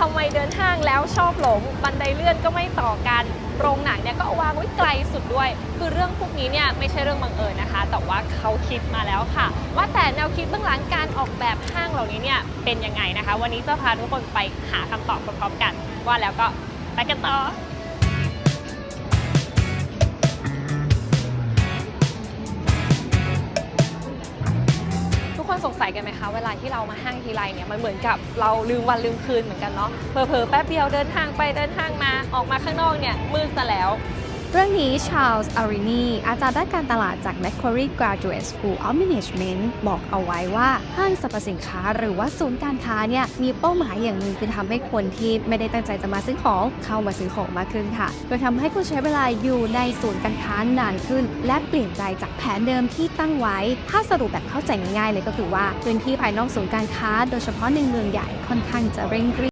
ทำไมเดินห้างแล้วชอบหลง บันไดเลื่อนก็ไม่ต่อกันโรงหนังเนี่ยก็วางไว้ไกลสุดด้วย คือเรื่องพวกนี้เนี่ยไม่ใช่เรื่องบังเอิญนะคะ แต่ว่าเขาคิดมาแล้วค่ะ ว่าแต่แนวคิดเบื้องหลังการออกแบบห้างเหล่านี้เนี่ยเป็นยังไงนะคะ วันนี้จะพาทุกคนไปหาคำตอบพร้อมๆกัน ว่าแล้วก็ไปกันต่อ สงสัยกันไหมคะเวลาที่เรามาห้างทีไรเนี่ยมันเหมือนกับเราลืมวันลืมคืนเหมือนกันเนาะเผลอๆแป๊บเดียวเดินทางไปเดินทางมาออกมาข้างนอกเนี่ยมืดซะแล้ว เรื่องนี้ชาลส์อารินีอาจารย์ด้านการตลาดจาก Macquarie Graduate School of Management บอกเอาไว้ว่าห้างสรรพสินค้าหรือว่าศูนย์การค้าเนี่ยมีเป้าหมายอย่างหนึ่งคือทำให้คนที่ไม่ได้ตั้งใจจะมาซื้อของเข้ามาซื้อของมากขึ้นค่ะ โดยทำให้คุณใช้เวลาอยู่ในศูนย์การค้านานขึ้น และเปลี่ยนใจจากแผนเดิมที่ตั้งไว้ ถ้าสรุปแบบเข้าใจง่ายๆเลยก็คือว่าพื้นที่ภายนอกศูนย์การค้า โดยเฉพาะในเมืองใหญ่ค่อนข้างจะเร่งรีบ